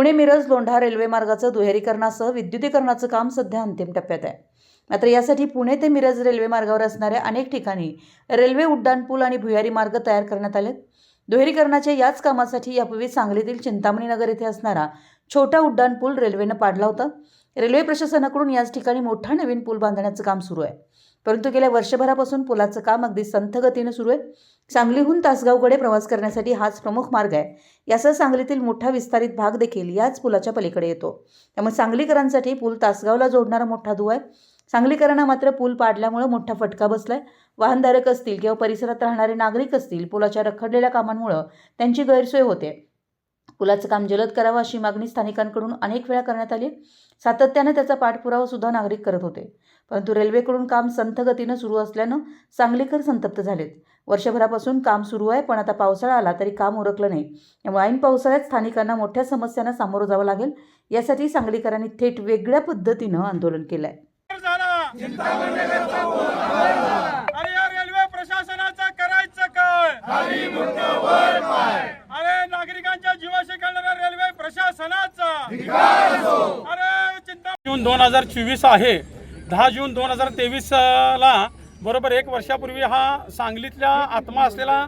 Pune Miraj Londha railway मार्गाचं दुहेरीकरणासह विद्युतीकरणाचं काम सध्या अंतिम टप्प्यात आहे. मात्र यासाठी पुणे ते मिरज रेल्वे मार्गावर असणाऱ्या अनेक ठिकाणी रेल्वे उड्डाणपूल आणि भुयारी मार्ग तयार करण्यात आलेत. दुहेरीकरणाच्या याच कामासाठी यापूर्वी सांगलीतील चिंतामणी नगर येथे असणारा छोटा उड्डाणपूल रेल्वेनं पाडला होता. रेल्वे प्रशासनाकडून याच ठिकाणी मोठा नवीन पूल बांधण्याचं काम सुरू आहे. परंतु गेल्या वर्षभरापासून पुलाचं काम अगदी संथ गतीनं सुरू आहे. सांगलीहून तासगावकडे प्रवास करण्यासाठी हाच प्रमुख मार्ग आहे. यासह सांगलीतील मोठा विस्तारित भाग देखील याच पुलाच्या पलीकडे येतो. त्यामुळे सांगलीकरांसाठी पूल तासगावला जोडणारा मोठा दुवा आहे. सांगलीकरांना मात्र पूल पाडल्यामुळे मोठा फटका बसलाय. वाहनधारक असतील किंवा परिसरात राहणारे नागरिक असतील पुलाच्या रखडलेल्या कामांमुळं त्यांची गैरसोय होते. पुलाचं काम जलद करावं अशी मागणी स्थानिकांकडून अनेक वेळा करण्यात आली. सातत्यानं त्याचा पाठपुरावा सुद्धा नागरिक करत होते. परंतु रेल्वेकडून काम संथ गतीनं सुरू असल्यानं सांगलीकर संतप्त झालेत. वर्षभरापासून काम सुरू आहे पण आता पावसाळा आला तरी काम उरकलं नाही. त्यामुळे ऐन पावसाळ्यात स्थानिकांना मोठ्या समस्यांना सामोरं जावं लागेल यासाठी सांगलीकरांनी थेट वेगळ्या पद्धतीनं आंदोलन केलं आहे जून दोन हजार चोवीस आहे. दहा जून दोन हजार तेवीसला बरोबर एक वर्षापूर्वी हा सांगलीतल्या आत्मा असलेला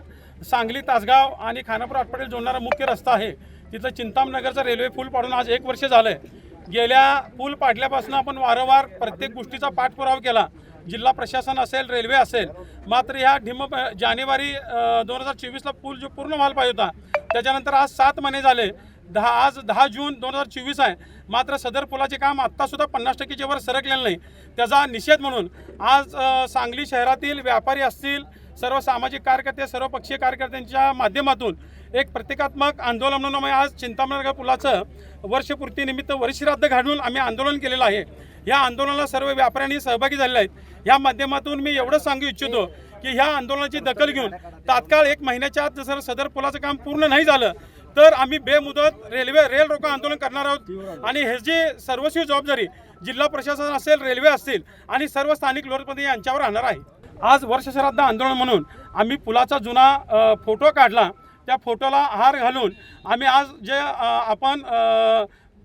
सांगली तासगाव आणि खानापूर आटपाडीला जोडणारा मुख्य रस्ता आहे. तिथं चिंतामनगरचा रेल्वे पूल पाडून आज एक वर्ष झालंय. गेल्या पूल पाडल्यापासून आपण वारंवार प्रत्येक गोष्टीचा पाठपुरावा केला. जिल्हा प्रशासन असेल रेल्वे असेल मात्र ह्या ढिम जानेवारी दोन हजार चोवीसला पूल जो पूर्ण व्हायला पाहिजे होता त्याच्यानंतर आज सात महिने झाले. दहा आज दहा जून दोन हजार चोवीस आहे. मात्र सदर पुलाचे काम आत्तासुद्धा पन्नास टक्केच्या वर सरकलेलं नाही. त्याचा निषेध म्हणून आज सांगली शहरातील व्यापारी असतील सर्व सामाजिक कार्यकर्ते सर्व पक्षीय कार्यकर्त्यांच्या माध्यमातून एक प्रतिकात्मक आंदोलन म्हणून आम्ही आज चिंतामणगर पुलाचं वर्षपूर्तीनिमित्त वरिश्राद्ध घालून आम्ही आंदोलन केलेलं आहे. या आंदोलनाला सर्व व्यापाऱ्यांनी सहभागी झालेले आहेत. या माध्यमातून मी एवढं सांगू इच्छितो की ह्या आंदोलनाची दखल घेऊन तात्काळ एक महिन्याच्या आत जर सदर पुलाचं काम पूर्ण नाही झालं तर आम्ही बेमुदत रेल्वे रेल रोको आंदोलन करणार आहोत. आणि ह्याची सर्वस्वी जबाबदारी जिल्हा प्रशासन असेल रेल्वे असतील आणि सर्व स्थानिक लोकप्रतिनिधी यांच्यावर राहणार आहे. आज वर्षश्राद्ध आंदोलन म्हणून आम्ही पुलाचा जुना फोटो काढला. त्या फोटोला हार घालून आम्ही आज जे आपण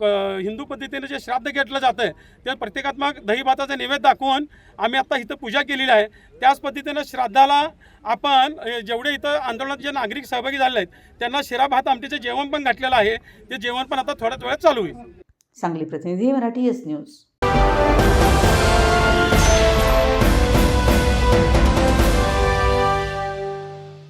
हिंदू पद्धतीने जे श्राद्ध घेतलं जातं आहे ते प्रत्येकात्मक दही भाताचा नैवेद्य दाखवून आम्ही आत्ता इथं पूजा केलेली आहे. त्याच पद्धतीनं श्राद्धाला आपण जेवढे इथं आंदोलनात जे नागरिक सहभागी झाले आहेत त्यांना शिरा भात आमटीचं जेवण पण घातलेलं आहे. ते जेवण पण आता थोड्याच वेळात चालू आहे सांगली प्रतिनिधी मराठी एस न्यूज.